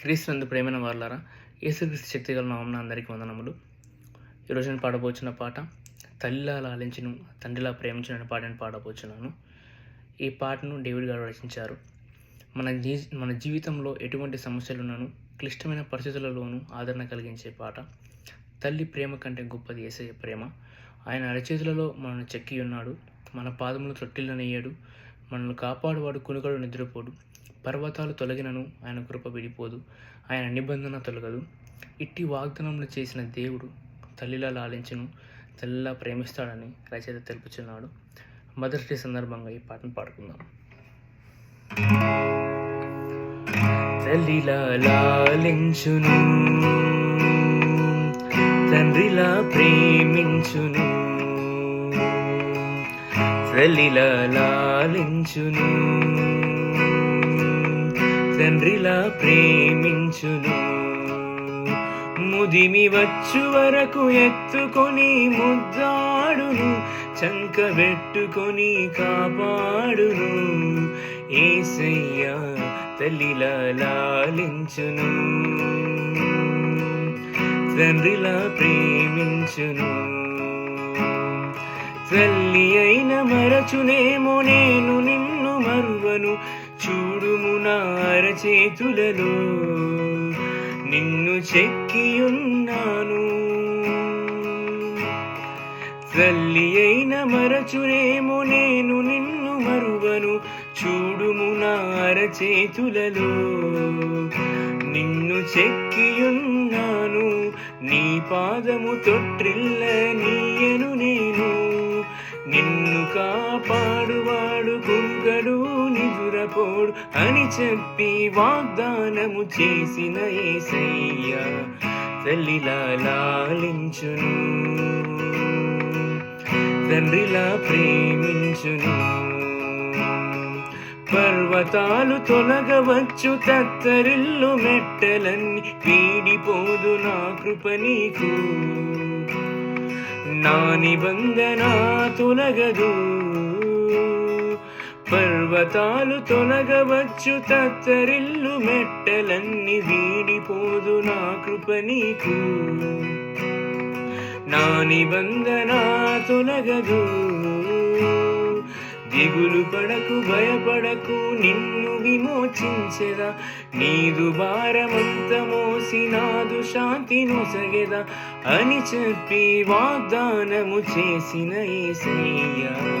క్రీస్తునందు ప్రేమైన వాళ్ళారా యేసుక్రీస్తు శక్తిగల నామన అందరికీ వందనములు. ఈరోజు నేను పాడబోచిన పాట తల్లిలా లాలించను తండ్రిలా ప్రేమించిన పాటను పాడబోచున్నాను. ఈ పాటను డేవిడ్ గారు రచించారు. మన జీ మన జీవితంలో ఎటువంటి సమస్యలున్నాను క్లిష్టమైన పరిస్థితులలోనూ ఆదరణ కలిగించే పాట. తల్లి ప్రేమ కంటే గొప్పది ఏసయ్య ప్రేమ. ఆయన అరచేతులలో మనల్ని చెక్కి ఉన్నాడు. మన పాదములు తొట్టిల్లనయ్యాడు. మనల్ని కాపాడువాడు కునుకడు నిద్రపోడు. పర్వతాలు తొలగినను ఆయన కృప విడిపోదు. ఆయన నిబంధన తొలగదు. ఇట్టి వాగ్దానములు చేసిన దేవుడు తల్లిలా లాలించును తల్లిలా ప్రేమిస్తాడని రచయిత తెలుపుచున్నాడు. మదర్స్ డే సందర్భంగా ఈ పాటను పాడుకుందాం. తల్లిలా లాలించును తండ్రిలా ప్రేమించును తల్లిలా లాలించును. తండ్రిలా ప్రేమించును. ముదిమి వచ్చు వరకు ఎత్తుకొని ముద్దాడును. చంక పెట్టుకొని కాపాడును. ఏసయ్యా తల్లిలా లాలించును. తండ్రిలా ప్రేమించును. తల్లి అయిన మరచునేమో నేను నిన్ను మరువను. చూడుము నార చేతులలో నిన్ను చెక్కియున్నాను. తల్లి అయిన మరచురేమో నేను నిన్ను మరువను. చూడుము నార చేతులలో నిన్ను చెక్కియున్నాను. నీ పాదము తొట్టిల్ల నీయను నేను. నిన్ను కాపా నిదురపోడు అని చెప్పి వాగ్దానము చేసిన ఏసయ్య తల్లిలా లాలించును. తండ్రిలా ప్రేమించును. పర్వతాలు తొలగవచ్చు తత్తరిల్లు మెట్టలన్నీ వీడిపోదు నా కృప నీకు. నా నిబంధన తొలగదు. పర్వతాలు తొలగవచ్చు తత్తరిల్లు మెట్టలన్నీ వీడిపోదు నా కృప నీకు. నా నిబంధన తొలగదు. దిగులు పడకు భయపడకు నిన్ను విమోచించెదా. నీదు భారమంత మోసి నాదు శాంతి నొసగెదా. అని చెప్పి వాగ్దానము చేసిన ఏసయ్యా.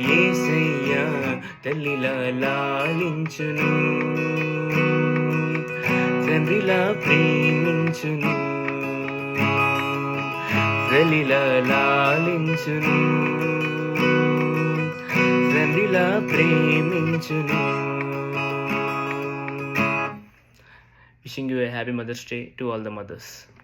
ఏసయ్యా తల్లిలా లాలించును. తండ్రిలా ప్రేమించును. తల్లిలా లాలించును. తండ్రిలా ప్రేమించును. Wishing you a happy Mother's Day to all the mothers.